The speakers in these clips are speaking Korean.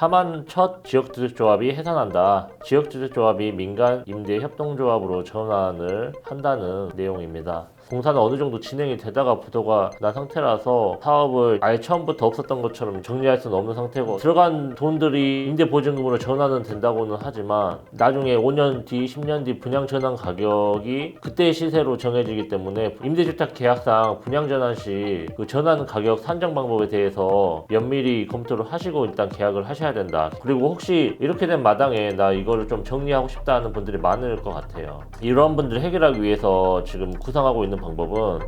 하만 첫 지역주택조합이 해산한다. 지역주택조합이 민간 임대 협동조합으로 전환을 한다는 내용입니다. 공사는 어느 정도 진행이 되다가 부도가 난 상태라서 사업을 아예 처음부터 없었던 것처럼 정리할 수는 없는 상태고 들어간 돈들이 임대 보증금으로 전환은 된다고는 하지만 나중에 5년 뒤, 10년 뒤 분양 전환 가격이 그때의 시세로 정해지기 때문에 임대주택 계약상 분양 전환 시 그 전환 가격 산정 방법에 대해서 면밀히 검토를 하시고 일단 계약을 하셔야 된다. 그리고 혹시 이렇게 된 마당에 나 이거를 좀 정리하고 싶다 하는 분들이 많을 것 같아요. 이런 분들 해결하기 위해서 지금 구상하고 있는 방법은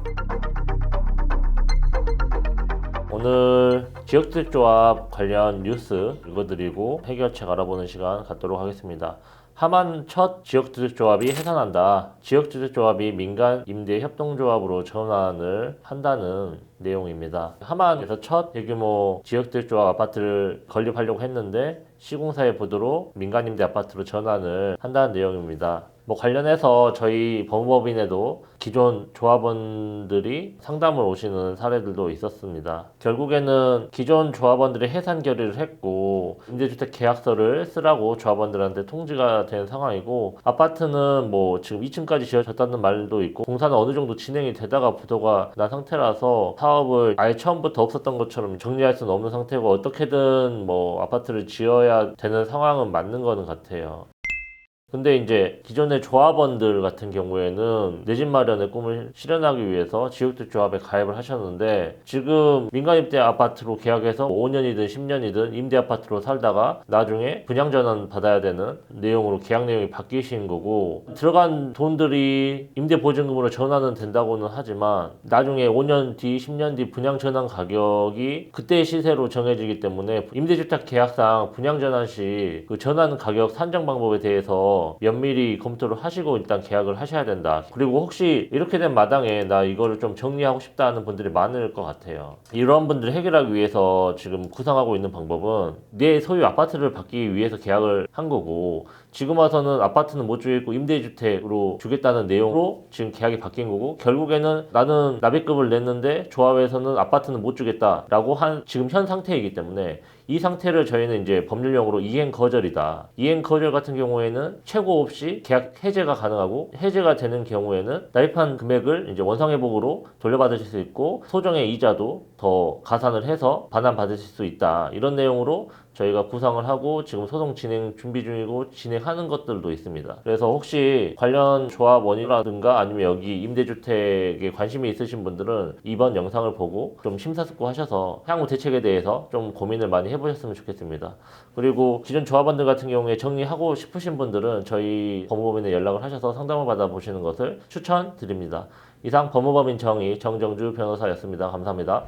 오늘 지역주택조합 관련 뉴스 읽어드리고 해결책 알아보는 시간 갖도록 하겠습니다. 하만 첫 지역주택조합이 해산한다. 지역주택조합이 민간 임대 협동조합으로 전환을 한다는 내용입니다. 하만에서 첫 대규모 지역주택조합 아파트를 건립하려고 했는데 시공사의 보도로 민간 임대 아파트로 전환을 한다는 내용입니다. 뭐 관련해서 저희 법무법인에도 기존 조합원들이 상담을 오시는 사례들도 있었습니다. 결국에는 기존 조합원들이 해산 결의를 했고 임대주택 계약서를 쓰라고 조합원들한테 통지가 된 상황이고 아파트는 뭐 지금 2층까지 지어졌다는 말도 있고 공사는 어느 정도 진행이 되다가 부도가 난 상태라서 사업을 아예 처음부터 없었던 것처럼 정리할 수는 없는 상태고 어떻게든 뭐 아파트를 지어야 되는 상황은 맞는 거는 같아요. 근데 이제 기존의 조합원들 같은 경우에는 내 집 마련의 꿈을 실현하기 위해서 지역주택 조합에 가입을 하셨는데 지금 민간 임대 아파트로 계약해서 5년이든 10년이든 임대 아파트로 살다가 나중에 분양 전환 받아야 되는 내용으로 계약 내용이 바뀌신 거고 들어간 돈들이 임대 보증금으로 전환은 된다고는 하지만 나중에 5년 뒤 10년 뒤 분양 전환 가격이 그때의 시세로 정해지기 때문에 임대주택 계약상 분양 전환 시 그 전환 가격 산정 방법에 대해서 면밀히 검토를 하시고 일단 계약을 하셔야 된다. 그리고 혹시 이렇게 된 마당에 나 이거를 좀 정리하고 싶다 하는 분들이 많을 것 같아요. 이런 분들 해결하기 위해서 지금 구상하고 있는 방법은 내 소유 아파트를 받기 위해서 계약을 한 거고 지금 와서는 아파트는 못 주겠고 임대주택으로 주겠다는 내용으로 지금 계약이 바뀐 거고 결국에는 나는 납입금을 냈는데 조합에서는 아파트는 못 주겠다라고 한 지금 현 상태이기 때문에 이 상태를 저희는 이제 법률용어로 이행 거절이다. 이행 거절 같은 경우에는 최고 없이 계약 해제가 가능하고 해제가 되는 경우에는 납입한 금액을 이제 원상회복으로 돌려받으실 수 있고 소정의 이자도 더 가산을 해서 반환 받으실 수 있다. 이런 내용으로 저희가 구상을 하고 지금 소송 진행 준비 중이고 진행하는 것들도 있습니다. 그래서 혹시 관련 조합원이라든가 아니면 여기 임대주택에 관심이 있으신 분들은 이번 영상을 보고 좀 심사숙고하셔서 향후 대책에 대해서 좀 고민을 많이 해보셨으면 좋겠습니다. 그리고 기존 조합원들 같은 경우에 정리하고 싶으신 분들은 저희 법무법인에 연락을 하셔서 상담을 받아보시는 것을 추천드립니다. 이상 법무법인 정의 정정주 변호사였습니다. 감사합니다.